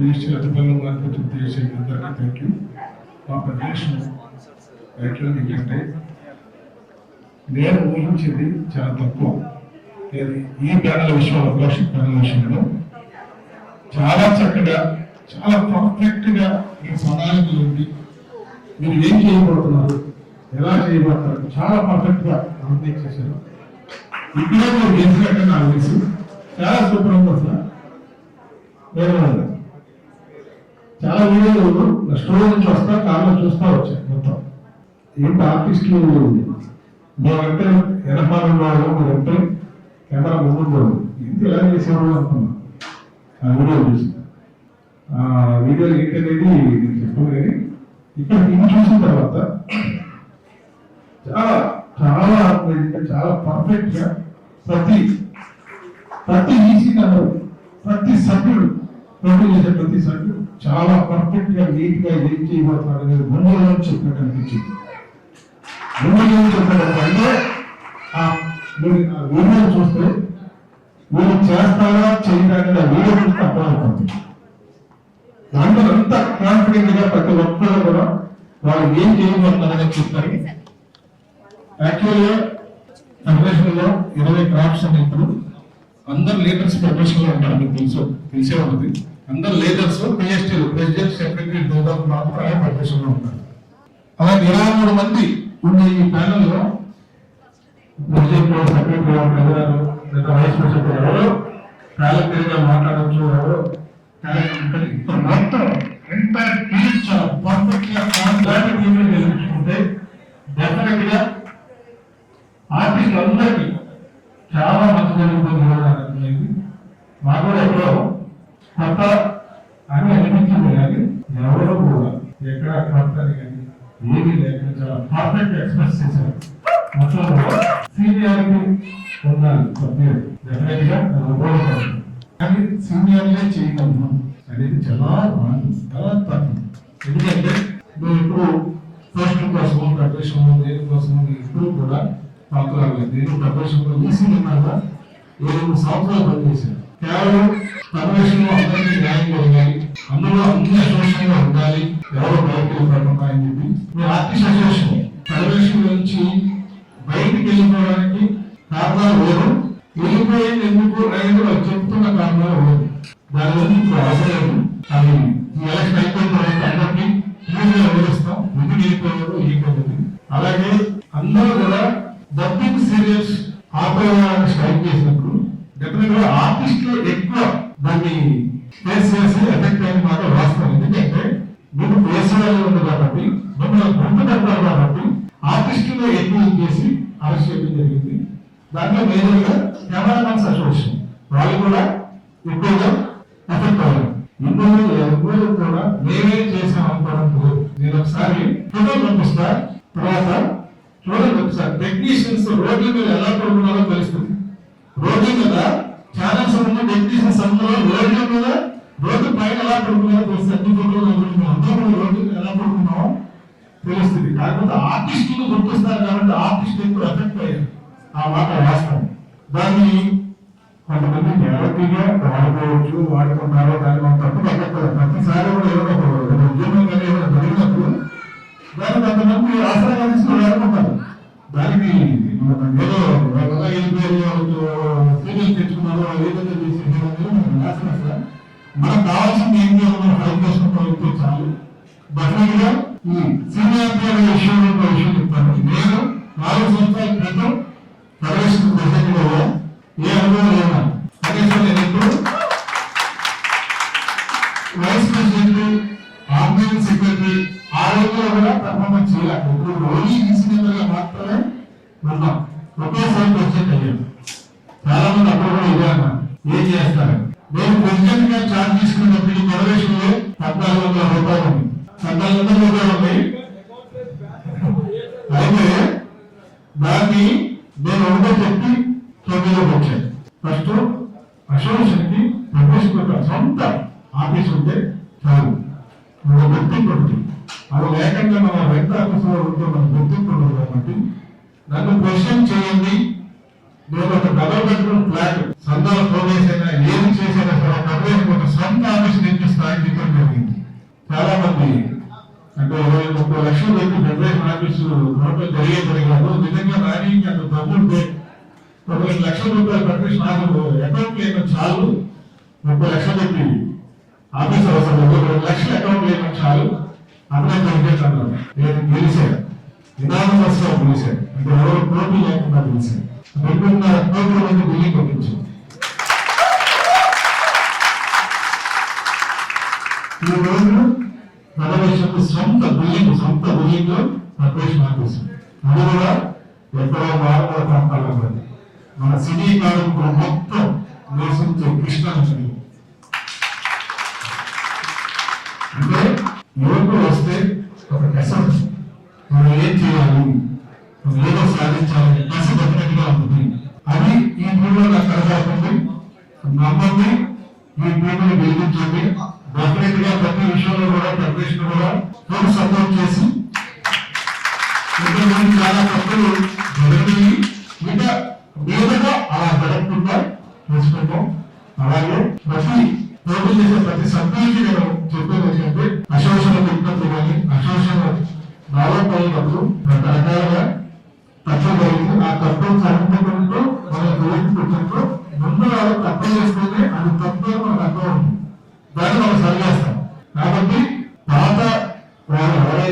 Federation PhD అతిపల్లం గారికి వచ్చిన అందరికీ థ్యాంక్ యూ మా ప్రదేశం యాక్చువల్గా ఏంటంటే నేను ఊహించింది చాలా తక్కువ ఏది ఈ ప్యానల్ విషయంలో ఫ్లాగ్షిప్ ప్యానల్ విషయంలో చాలా చక్కగా చాలా పర్ఫెక్ట్గా ఈ ప్రణాళికలు ఉంది. మీరు ఏం చేయబడుతున్నారు ఎలా చేయబడతారు చాలా పర్ఫెక్ట్గా గా చేశారు. ఇప్పుడే మీరు చేసినట్టు నాకు తెలుసు. చాలా సూపర్ ఉంది. అసలు ధన్యవాదాలు. చాలా వీడియోలు స్టోరీ నుంచి వస్తా కార్లో చూస్తా వచ్చాయి మొత్తం. ఏంటి ఆర్టిస్టులు మేమంటే ఎనపాలం వాళ్ళు మీరంటే కెమెరా ముందు వాళ్ళు ఏంటి ఎలా చేసేవాళ్ళు అనుకున్నాం? ఆ వీడియో చూసి. ఆ వీడియోలు ఏంటనేది నేను చెప్పను కానీ ఇక్కడ నేను చూసిన తర్వాత చాలా చాలా చాలా పర్ఫెక్ట్గా ప్రతి ప్రతి ఈసీ ప్రతి సభ్యుడు ప్రతి చేసే ప్రతి సభ్యుడు చాలా పర్ఫెక్ట్గా నీట్గా ఏం చేయబోతున్నారు అనేది ముందులో చెప్పినట్టు అనిపించింది ముందులో చెప్పినట్టు అంటే ఆ వీడియో చూస్తే మీరు చేస్తారా చేయడానికి ఆ వీడియో చూస్తే అర్థమవుతుంది. దాంట్లో అంత కాన్ఫిడెంట్గా ప్రతి ఒక్కరు కూడా వాళ్ళు ఏం చేయబోతున్నారని చెప్తారు యాక్చువల్గా ఫెడరేషన్లో ఇరవై క్రాఫ్ట్స్ అనేప్పుడు అందరు లీడర్స్ ఫెడరేషన్లో ఉంటారు మీకు తెలుసు తెలిసే ఉంటుంది. అందరు లీడర్స్ పిఎస్టీలు ప్రెసిడెంట్ సెక్రటరీ హోదాకు మాత్రమే ఫెడరేషన్లో ఉంటారు అలాగే ఇరవై మూడు మంది ఉన్న ఈ ప్యానల్లో ప్రెసిడెంట్ సెక్రటరీ గారు లేదా వైస్ ప్రెసిడెంట్ ఎవరు? మాట్లాడచ్చు ఎవరు? ఇప్పుడు మొత్తం ఎంటైర్ టీమ్ చాలా పర్ఫెక్ట్ కాంట్రాక్ట్ టీమ్ అందరికీ చాలా మంచి జరుగుతుంది కూడా మాకు కూడా ఎప్పుడో కొత్త అని అనిపించింది కానీ ఎవరో కూడా ఎక్కడ కొత్త అని కానీ ఏమీ లేకుండా చాలా పర్ఫెక్ట్ ఎక్స్ప్రెస్ చేశారు మొత్తం సీనియారిటీ ఉండాలి సభ్యులు డెఫినెట్గా ఉపయోగపడుతుంది కానీ సీనియర్లే చేయగలను అనేది చాలా రాంగ్ చాలా తప్పు ఎందుకంటే నువ్వు ఇప్పుడు ఫస్ట్ కోసము ప్రపరేషన్ దేనికోసము కోసం ఇప్పుడు కూడా పాత్రలేదు నేను ప్రపరేషన్లో ఈసీ ఏడు సంవత్సరాలు పనిచేశాను కేవలం ప్రపరేషన్ అందరికీ న్యాయం జరగాలి అందులో అన్ని అసోసియేషన్ ఉండాలి ఎవరో బయటకు వెళ్ళిపోకుండా అని చెప్పి మీ ఆర్టిస్ట్ అసోసియేషన్ పరమేశ్వరు నుంచి బయటికి వెళ్ళిపోవడానికి కారణాలు వేరు వెళ్ళిపోయింది ఎందుకు అనేది వాళ్ళు చెప్తున్న కారణాలు వేరు దాని గురించి ఇప్పుడు అవసరం అది ఈ ఎలక్షన్ అయిపోయిన తర్వాత అందరికీ పూర్తిగా వివరిస్తాం ఎందుకు వెళ్ళిపోయారు ఈ పద్ధతి అలాగే అందరూ కూడా డబ్బింగ్ సీరియల్స్ ఆపేయాలని స్ట్రైక్ చేసినప్పుడు డెఫినెట్గా ఆర్టిస్ట్లో ఎక్కువ దాన్ని ఫేస్ చేసి ఎఫెక్ట్ అయిన మాట వాస్తవం. ఎందుకంటే మీకు పేసేవాళ్ళు ఉంది దాంట్లో మేజర్గా గా కెమెరామెన్స్ అసోసియేషన్ వాళ్ళు కూడా ఎక్కువగా ఎఫెక్ట్ అవ్వాలి ఇందులో ఎవరు కూడా మేమే చేసాం అనుకోవడం నేను ఒకసారి ఫోటో పంపిస్తా. తర్వాత చూడండి ఒకసారి. టెక్నీషియన్స్ రోడ్ల మీద ఎలా పడుకున్నారో తెలుస్తుంది. రోడ్ల మీద ఛానల్స్ ఉన్న టెక్నీషియన్స్ అందరూ రోడ్ల మీద రోడ్డు పైన ఎలా పడుకున్నారో తెలుస్తుంది. అన్ని ఫోటోలు అందరూ కూడా రోడ్డు మీద ఎలా పడుకున్నామో తెలుస్తుంది. కాకపోతే ఆర్టిస్టులు గుర్తిస్తారు కాబట్టి ఆర్టిస్ట్ ఎక్కువ ఎఫెక్ట్ అయ్యారు. ఆ మాట వాస్తవం. దాన్ని కొంతమంది గ్యారంటీగా వాడుకోవచ్చు వాడుకుంటారో దాన్ని మనం తప్పు పట్టకూడదు ప్రతిసారి కూడా ఏదో ఒక ఒక కానీ ఏమైనా జరిగినప్పుడు దాన్ని కొంతమంది ఆసరాగా తీసుకుని వాడుకుంటారు. దానికి మనం ఏదో ఎలా తెచ్చుకున్నారో ఏదైతే చేసేది సార్ మనకు కావాల్సింది ఏం చేయాలి మనం ఫైట్ చేసుకుంటూ చాలు. బహుగా సీనియర్ విషయంలో విషయం చెప్తాను. నేను నాలుగు సంవత్సరాల క్రితం ప్రవేశించిన ప్రజల్లో ఏ అనుభవం లేదు కనీసం నేను ఇప్పుడు వైస్ ప్రెసిడెంట్ ఆర్గనైజింగ్ సెక్రటరీ ఆ రోజుల్లో కూడా పర్ఫార్మెన్స్ చేయాలి ఇప్పుడు ఓన్లీ ఇన్సిడెంట్గా మాత్రమే ఉన్నాం ఒకేసారి ప్రెసిడెంట్ అయ్యాను చాలా మంది అప్పుడు కూడా ఇదే అన్నారు ఏం చేస్తారు నేను ప్రెసిడెంట్గా ఛార్జ్ తీసుకున్నప్పుడు ఈ ప్రవేశంలో పద్నాలుగు వందల రూపాయలు ఉంది పద్నాలుగు వందల రూపాయలు ఉన్నాయి అయితే దాన్ని నేను శక్తి చెప్పి తొమ్మిదిలోకి ఫస్ట్ అసోసియేషన్కి ప్రవేశం సొంత ఆఫీస్ ఉంటే చాలు. ఒక గుర్తింపు కొడుకు అది లేకుండా మన రైతు ఆఫీసులో ఉంటే మన గుర్తింపు ఉండదు కాబట్టి నన్ను క్వశ్చన్ చేయండి. నేను ఒక డబల్ బెడ్రూమ్ ఫ్లాట్ సందాలు పోగేసైనా ఏది చేసైనా సరే పర్లేదు ఒక సొంత ఆఫీస్ నిర్మిస్తాయని చెప్పడం జరిగింది. చాలా మంది అంటే ఇరవై ముప్పై లక్షలు పెట్టి ఫెడరేషన్ ఆఫీసు గవర్నమెంట్ జరిగే జరిగారు నిజంగా రాని అంత డబ్బులు ఒక రెండు లక్షల రూపాయలు ఫెడరేషన్ ఆఫీసు అకౌంట్ లేని చాలు. ముప్పై లక్షలు పెట్టి ఆఫీస్ అవసరం ఒక రెండు లక్షల అకౌంట్ లేని చాలు. అప్పుడే కంప్లీట్ అన్నారు నేను గెలిచాను నిదానమస్గా గెలిచాను అంటే ఎవరు పోటీ లేకుండా గెలిచాను రెండున్నర కోట్ల మంది బిల్లింగ్ పంపించాను ప్రదర్శనకు సొంత బిల్డింగ్ సొంత బిల్డింగ్ ప్రపరేషన్ ఆఫీస్ అది కూడా ఎక్కడో మారుమూల ప్రాంతాల్లో ఉంది మన సిటీ కార్మికులు మొత్తం నివసించే కృష్ణ నది అంటే యువకులు వస్తే ఒక కసం మనం ఏం చేయాలి? మనం ఏదో సాధించాలి. కస డెఫినెట్గా ఉంటుంది అది ఈ భూమిలో నాకు కనబడుతుంది నమ్మండి. ఈ భూమిని వెలిగించండి. డెఫినెట్ ప్రతి విషయంలో కూడా ప్రతి కూడా నాకు సపోర్ట్ చేసి ఇంకా చాలా తప్పులు జరగని ఇంకా మీదగా అలా జరగకుండా చూసుకుంటాం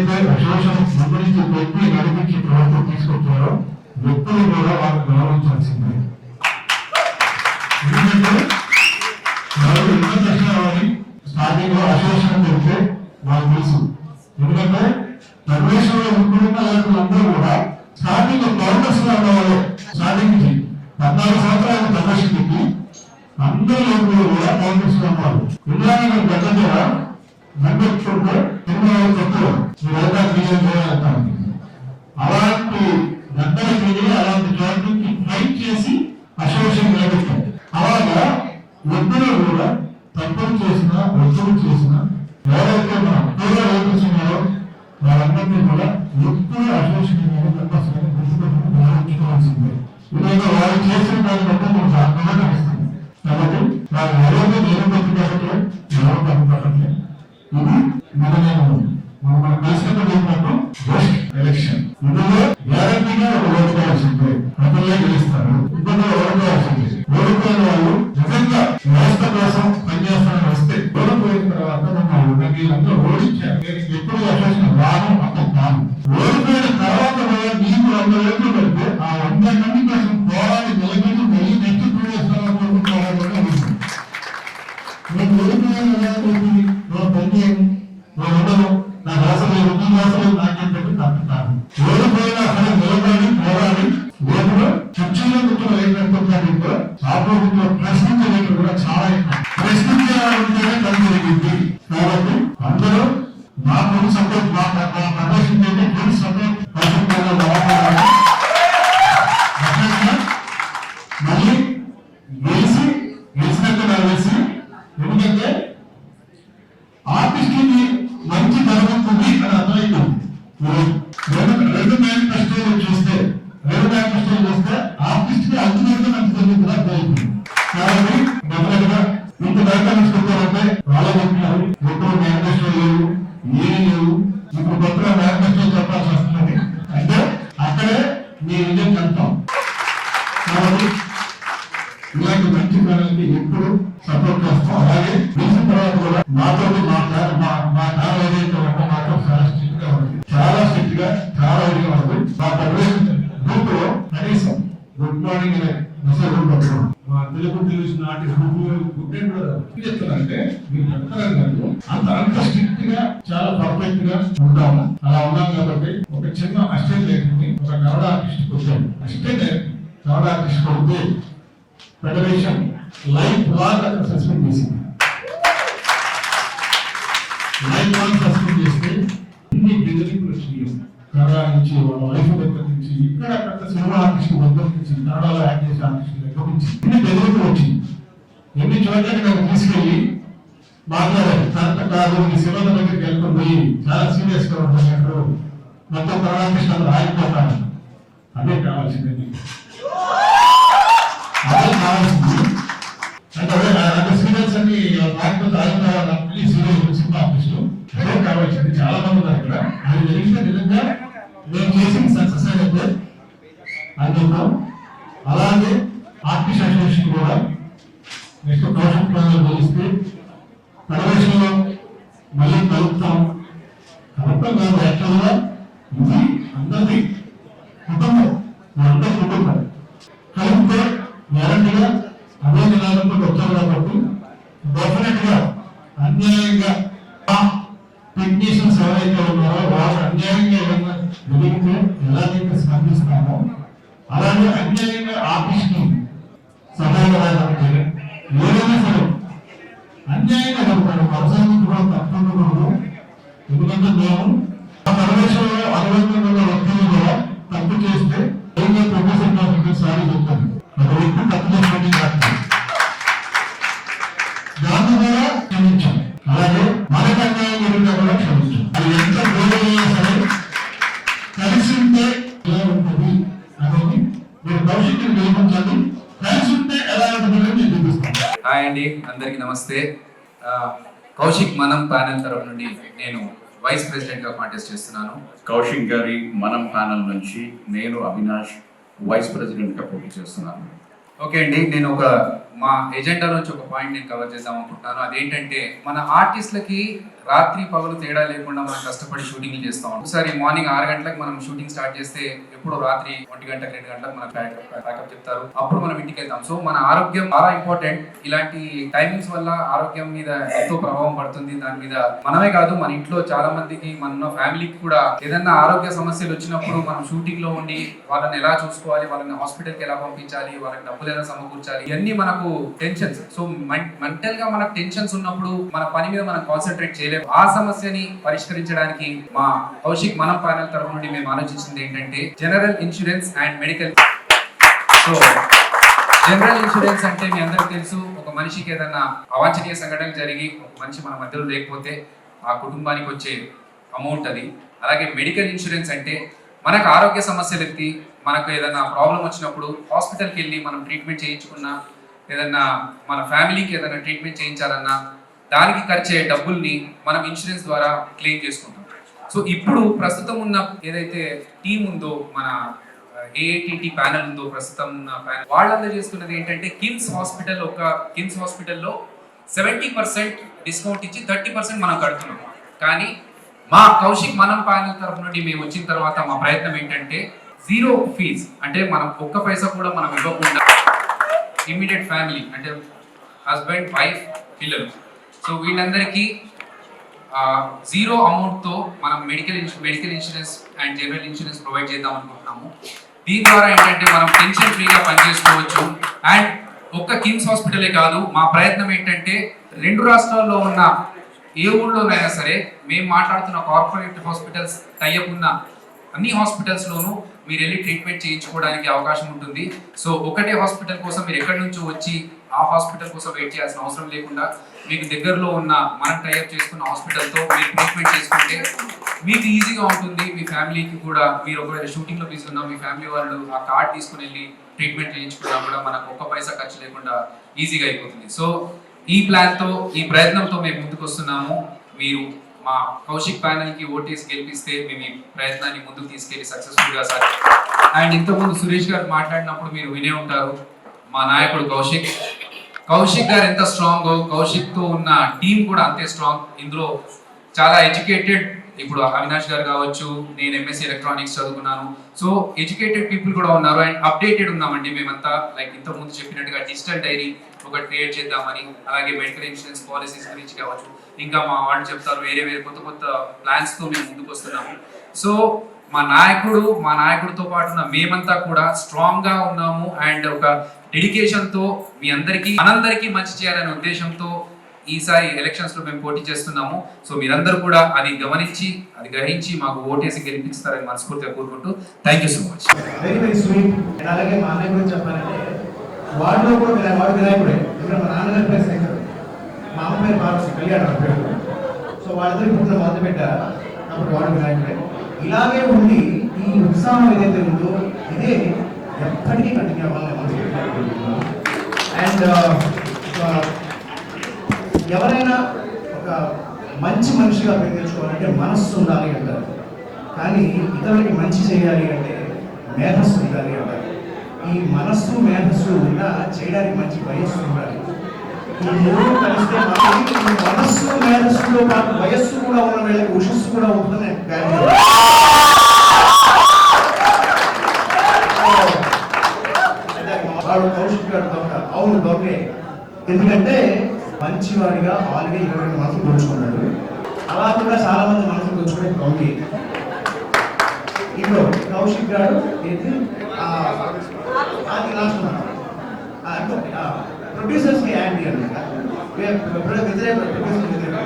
వారు ఎవరైతే అశోషణ ముందు పెట్టి నడిపించి ప్రభుత్వం తీసుకొచ్చారో వ్యక్తులు కూడా వాళ్ళని గౌరవించాల్సిందే. ఎందుకంటే వాళ్ళు ఎంత అశోషణ పెడితే నాకు తెలుసు. ఎందుకంటే ప్రవేశంలో ఉంటున్న అందరూ కూడా స్థానిక గవర్నర్స్గా ఉన్నవాళ్ళు స్టార్టింగ్ పద్నాలుగు సంవత్సరాలు ప్రవేశం పెట్టి అందరూ కూడా కాంగ్రెస్లో ఉన్నారు. ఇలా గత ద్వారా నంబెట్టుకుంటే తిరుమల తక్కువ మీరంతా బియ్యం చేయాలంటారు అలాంటి గద్దల మీద అలాంటి చోట్లకి ఫైట్ చేసి అసోసియేషన్ నిలబెట్టారు అలాగా ఇద్దరు కూడా తప్పులు చేసిన ఒత్తులు చేసిన ఎవరైతే మన అప్పుగా వేపించున్నారో వాళ్ళందరినీ కూడా ఎప్పుడు మా పొడి మీ విజయం కన్ఫామ్ కాబట్టి ఇలాంటి మంచి పనులకి ఎప్పుడు సపోర్ట్ చేస్తాం. అలాగే చేసిన తర్వాత కూడా మాతో మా మా మా కాలం ఏదైతే ఉందో మాతో చాలా స్ట్రిక్ట్గా ఉంది చాలా స్ట్రిక్ట్గా చాలా ఇదిగా ఉంది మా ఫెడరేషన్ గ్రూప్లో కనీసం గుడ్ మార్నింగ్ అనే మెసేజ్ పెట్టడం. మా Telugu television artist group good కూడా చెప్తారంటే మీరు చెప్తారని కాదు అంత అంత స్ట్రిక్ట్గా చాలా పర్ఫెక్ట్గా ఉంటాము. అలా ఉన్నాం కాబట్టి ఒక చిన్న ఫెడరేషన్ లైఫ్ లాంగ్ అక్కడ సస్పెండ్ చేసింది లైఫ్ లాంగ్ సస్పెండ్ చేస్తే ఇన్ని బెదిరింపులు వచ్చినాయి కన్నడ నుంచి వాళ్ళ వైఫ్ దగ్గర నుంచి ఇక్కడ అక్కడ సినిమా ఆర్టిస్ట్ దగ్గర నుంచి కన్నడలో యాక్ట్ చేసే ఆర్టిస్ట్ దగ్గర నుంచి ఇన్ని బెదిరింపులు వచ్చింది ఎన్ని చోట్లకి నాకు తీసుకెళ్ళి మాట్లాడారు. కరెక్ట్ కాదు మీ సినిమా దగ్గరికి వెళ్తుంది చాలా సీరియస్గా ఉంటున్నారు మొత్తం కరోనా ఆగిపోతాను అదే కావాల్సింది అదే కావాల్సింది అంటే సీరియల్స్ అన్ని సీరియల్ సినిమా కావాల్సింది చాలా మంది ఉన్నారు ఇక్కడ. అది నిజంగా మేము చేసిన సక్సెస్ అయితే అనుకుంటాం ఏదైనా ఎలాగైతే స్పందిస్తామో అలాగే అన్యాయంగా ఆఫీస్ని సహాయపడాలంటే ఏదైనా సరే అన్యాయంగా జరుగుతాడు వ్యవసాయం కూడా తప్పకుండా ఎందుకంటే మేము ఆ ప్రవేశంలో అనుబంధంలో వ్యక్తులు కూడా తప్పు చేస్తే ప్రొఫెసర్ నాకు సారి చెప్తాను ఒక వ్యక్తి తప్పు చేసినట్టు హాయ్ అండి అందరికీ నమస్తే. కౌశిక్ మనం ప్యానెల్ తరఫు నుండి నేను వైస్ ప్రెసిడెంట్గా కాంటెస్ట్ చేస్తున్నాను. కౌశిక్ గారి మనం ప్యానల్ నుంచి నేను అవినాష్ వైస్ ప్రెసిడెంట్గా పోటీ చేస్తున్నాను. ఓకే అండి నేను ఒక మా ఎజెండా నుంచి ఒక పాయింట్ నేను కవర్ చేద్దాం అనుకుంటున్నాను. అదేంటంటే మన ఆర్టిస్ట్లకి రాత్రి పగలు తేడా లేకుండా మనం కష్టపడి షూటింగ్ చేస్తాం. ఒకసారి మార్నింగ్ ఆరు గంటలకు మనం షూటింగ్ స్టార్ట్ చేస్తే ఎప్పుడో రాత్రి ఒంటి గంటకు రెండు గంటలకు మనం ప్యాకప్ చెప్తారు. అప్పుడు మనం ఇంటికి వెళ్తాం. సో మన ఆరోగ్యం చాలా ఇంపార్టెంట్. ఇలాంటి టైమింగ్స్ వల్ల ఆరోగ్యం మీద ఎంతో ప్రభావం పడుతుంది. దాని మీద మనమే కాదు మన ఇంట్లో చాలా మందికి మన ఫ్యామిలీకి కూడా ఏదైనా ఆరోగ్య సమస్యలు వచ్చినప్పుడు మనం షూటింగ్లో ఉండి వాళ్ళని ఎలా చూసుకోవాలి? వాళ్ళని హాస్పిటల్కి ఎలా పంపించాలి? వాళ్ళకి డబ్బులు ఎలా సమకూర్చాలి? ఇవన్నీ మనకు టెన్షన్స్ సో మెంటల్గా మనకు టెన్షన్స్ ఉన్నప్పుడు మన పని మీద మనం కాన్సన్ట్రేట్ చేయలేము ఆ సమస్యని పరిష్కరించడానికి మా కౌశిక్ మనం ప్యానల్ తరఫు నుండి మేము ఆలోచించింది ఏంటంటే general insurance and medical so general insurance అంటే మీ అందరికి తెలుసు ఒక మనిషికి ఏదైనా అవాంఛనీయ సంఘటనలు జరిగి ఒక మనిషి మన మధ్యలో లేకపోతే ఆ కుటుంబానికి వచ్చే అమౌంట్ అది. అలాగే మెడికల్ ఇన్సూరెన్స్ అంటే మనకు ఆరోగ్య సమస్యలు ఎత్తి మనకు ఏదైనా ప్రాబ్లం వచ్చినప్పుడు హాస్పిటల్కి వెళ్ళి మనం ట్రీట్మెంట్ చేయించుకున్నా ఏదన్నా మన ఫ్యామిలీకి ఏదైనా ట్రీట్మెంట్ చేయించాలన్నా దానికి ఖర్చే డబ్బుల్ని మనం ఇన్సూరెన్స్ ద్వారా క్లెయిమ్ చేసుకుంటాం. సో ఇప్పుడు ప్రస్తుతం ఉన్న ఏదైతే టీం ఉందో మన ఏఐటిటి ప్యానల్ ఉందో ప్రస్తుతం ఉన్న ప్యానల్ వాళ్ళందరూ చేస్తున్నది ఏంటంటే కిమ్స్ హాస్పిటల్ ఒక కిమ్స్ హాస్పిటల్లో సెవెంటీ పర్సెంట్ డిస్కౌంట్ ఇచ్చి థర్టీ పర్సెంట్ మనం కడుతున్నాం. కానీ మా కౌశిక్ మనం ప్యానల్ తరఫు నుండి మేము వచ్చిన తర్వాత మా ప్రయత్నం ఏంటంటే జీరో ఫీజ్ అంటే మనం ఒక్క పైసా కూడా మనం ఇవ్వకుండా ఇమీడియట్ ఫ్యామిలీ అంటే హస్బెండ్ వైఫ్ పిల్లలు. సో వీళ్ళందరికీ జీరో అమౌంట్తో మనం medical medical insurance and general insurance provide చేద్దాం అనుకుంటున్నాము. దీని ద్వారా ఏంటంటే మనం టెన్షన్ ఫ్రీగా పనిచేసుకోవచ్చు. అండ్ ఒక్క కిమ్స్ హాస్పిటలే కాదు మా ప్రయత్నం ఏంటంటే రెండు రాష్ట్రాల్లో ఉన్న ఏ ఊళ్ళోనైనా సరే మేము మాట్లాడుతున్న కార్పొరేట్ హాస్పిటల్స్ టైఅప్ ఉన్న అన్ని హాస్పిటల్స్లోనూ మీరు వెళ్ళి ట్రీట్మెంట్ చేయించుకోవడానికి అవకాశం ఉంటుంది. సో ఒకటే హాస్పిటల్ కోసం మీరు ఎక్కడి నుంచో వచ్చి ఆ హాస్పిటల్ కోసం వెయిట్ చేయాల్సిన అవసరం లేకుండా మీకు దగ్గరలో ఉన్న మనం టైఅప్ చేసుకున్న హాస్పిటల్తో మీరు ట్రీట్మెంట్ చేసుకుంటే మీకు ఈజీగా ఉంటుంది. మీ ఫ్యామిలీకి కూడా మీరు ఒకవేళ షూటింగ్లో బిజీ ఉన్నా మీ ఫ్యామిలీ వాళ్ళు ఆ కార్డ్ తీసుకుని వెళ్ళి ట్రీట్మెంట్ చేయించుకున్నా కూడా మనకు ఒక్క పైసా ఖర్చు లేకుండా ఈజీగా అయిపోతుంది. సో ఈ ప్లాన్తో ఈ ప్రయత్నంతో మేము ముందుకు వస్తున్నాము మీరు మా కౌశిక్ ప్యానల్కి ఓటేసి గెలిపిస్తే మేము ఈ ప్రయత్నాన్ని ముందుకు తీసుకెళ్ళి సక్సెస్ఫుల్గా సార్ అండ్ ఇంతకుముందు సురేష్ గారు మాట్లాడినప్పుడు మీరు వినే ఉంటారు మా నాయకుడు కౌశిక్. కౌశిక్ గారు ఎంత స్ట్రాంగ్ కౌశిక్తో ఉన్న టీం కూడా అంతే స్ట్రాంగ్. ఇందులో చాలా ఎడ్యుకేటెడ్ ఇప్పుడు అవినాష్ గారు కావచ్చు నేను ఎంఎస్సీ ఎలక్ట్రానిక్స్ చదువుకున్నాను. సో ఎడ్యుకేటెడ్ పీపుల్ కూడా ఉన్నారు. అండ్ అప్డేటెడ్ ఉన్నామండి మేమంతా. లైక్ ఇంతకు ముందు చెప్పినట్టుగా డిజిటల్ డైరీ ఒకటి క్రియేట్ చేద్దామని అలాగే మెడికల్ ఇన్సూరెన్స్ పాలసీస్ గురించి కావచ్చు ఇంకా మా వాళ్ళు చెప్తారు వేరే వేరే కొత్త కొత్త ప్లాన్స్తో మేము ముందుకు వస్తున్నాము. సో మా నాయకుడు మా నాయకుడితో పాటు ఉన్న మేమంతా కూడా స్ట్రాంగ్గా ఉన్నాము అండ్ ఒక డెడికేషన్తో మీ అందరికీ మనందరికీ మంచి చేయాలనే ఉద్దేశంతో ఈసారి ఎలక్షన్స్లో మేము పోటీ చేస్తున్నాము. సో మీరందరూ కూడా అది గమనించి అది గ్రహించి మాకు ఓటేసి గెలిపిస్తారని మనస్ఫూర్తిగా కోరుకుంటూ thank you so much very very sweet అలాగే మా అన్నయ్య గురించి చెప్పాలంటే వాడిలో కూడా వాడు వినాయకుడే మా నాన్నగారి అమ్మాయి శంకర్ పార్వతి కళ్యాణ్ సో వాళ్ళిద్దరు పుట్టిన మొదలు పెట్టారు అప్పుడు వాడు వినాయకుడే. ఇలాగే ఉండి ఈ ఉత్సాహం ఏదైతే ఉందో ఇదే ఎప్పటికీ కంటిన్యూ అవ్వాలని అండ్ ఎవరైనా ఒక మంచి మనిషిగా పేరు మనస్సు ఉండాలి అంటారు. కానీ ఇతరులకి మంచి చేయాలి అంటే మేధస్సు ఉండాలి అంటారు. ఈ మనస్సు మేధస్సు ఉన్నా చేయడానికి మంచి వయస్సు ఉండాలి. ఈ మూడు కలిస్తే మనస్సు మేధస్సులో పాటు వయస్సు కూడా ఉన్న వీళ్ళకి ఉషస్సు కూడా ఉంటుందని వాడు కౌశిక్ గారు దొంగ అవును దొంగే ఎందుకంటే మంచివాడిగా ఆల్రెడీ ఇరవై రెండు మనసులు దోచుకున్నాడు అలా కూడా చాలా మంది మనసులు దోచుకునే దొంగే ఇప్పుడు కౌశిక్ గారు ఏంటి అది లాస్ట్ అంటే కి యాంటీ అనమాట వ్యతిరేక ప్రొడ్యూసర్ వ్యతిరేక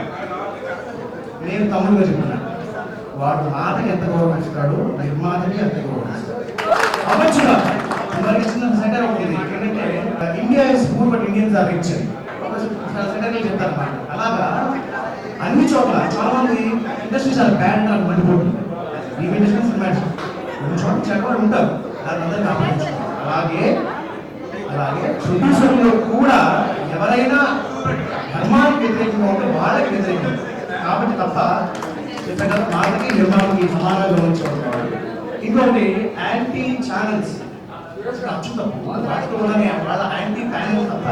నేను తమ్ముడుగా చెప్తున్నాను వాడు మాటకి ఎంత గౌరవం ఇస్తాడు నిర్మాతకి ఎంత గౌరవిస్తాడు అవ్వచ్చుగా మరి చిన్న సెంటర్ ఉంటుంది ఏంటంటే India is poor but Indians are rich ఒక సెంటర్ చెప్తారు అన్నమాట. అలాగా అన్ని చోట్ల చాలా మంది ఇండస్ట్రీస్ ఆర్ బ్యాడ్ నాకు మండిపోతుంది. ఈ ఇండస్ట్రీస్ సినిమా కొన్ని చోట్ల చెడ్డవాడు ఉంటారు. దాని అందరూ కాపాడించుకోవాలి అలాగే అలాగే ప్రొడ్యూసర్లు కూడా ఎవరైనా ధర్మానికి వ్యతిరేకంగా ఉంటే వాళ్ళకి వ్యతిరేకం. కాబట్టి తప్ప చెప్పాను కదా మాటకి నిర్మాణకి సమానంగా ఉంచుకోవాలి ఇంకొకటి యాంటీ ఛానల్స్ అచ్చు తప్పు రాష్ట్రంలోనే వాళ్ళ యాంటీ ప్యానల్స్ తప్ప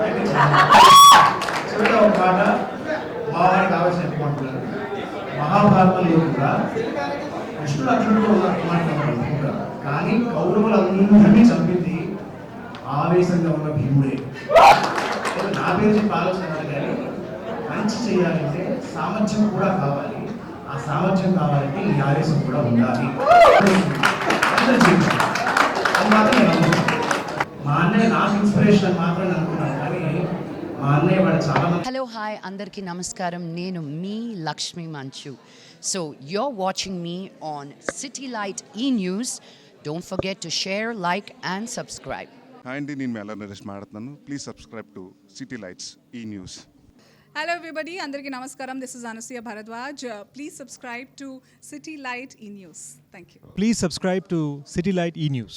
యాంటీ చివరిగా ఒక మాట మా వారికి కావాల్సిన అనుకుంటున్నారు మహాభారతంలో కూడా కృష్ణుడు అర్జునుడు ఉన్నారు మాట్లాడుకుంటారు కానీ కౌరవులందరినీ చంపి ఆవేశంగా ఉన్న భీముడే. ఏదో నా పేరు చెప్పి ఆలోచన కాదు కానీ మంచి చేయాలంటే సామర్థ్యం కూడా కావాలి. ఆ సామర్థ్యం కావాలంటే ఈ ఆవేశం కూడా ఉండాలి. అందరూ జీవించాలి. అది మాత్రం నేను అనుకుంటున్నాను. మా అన్నయ్య నాకు ఇన్స్పిరేషన్ అని మాత్రం నేను అనుకున్నాను కానీ మా అన్నయ్య వాడు చాలా మంది హలో హాయ్ అందరికీ నమస్కారం. నేను మీ Lakshmi Manchu. So you're watching me on City Light E News don't forget to share like and subscribe hi అండి నేను మెల్ల నరేష్ మాట్లాడుతున్నాను. Please subscribe to City Lights E News hello everybody అందరికీ నమస్కారం. This is Anasuya Bharadwaj please subscribe to City Light E News thank you Please subscribe to City Light E News.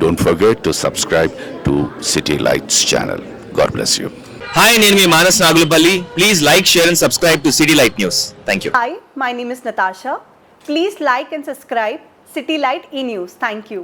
Don't forget to subscribe to City Lights channel God bless you hi నేను మీ Manas Nagulapalli please like share and subscribe to City Light News thank you hi my name is Natasha please like and subscribe City Light E News thank you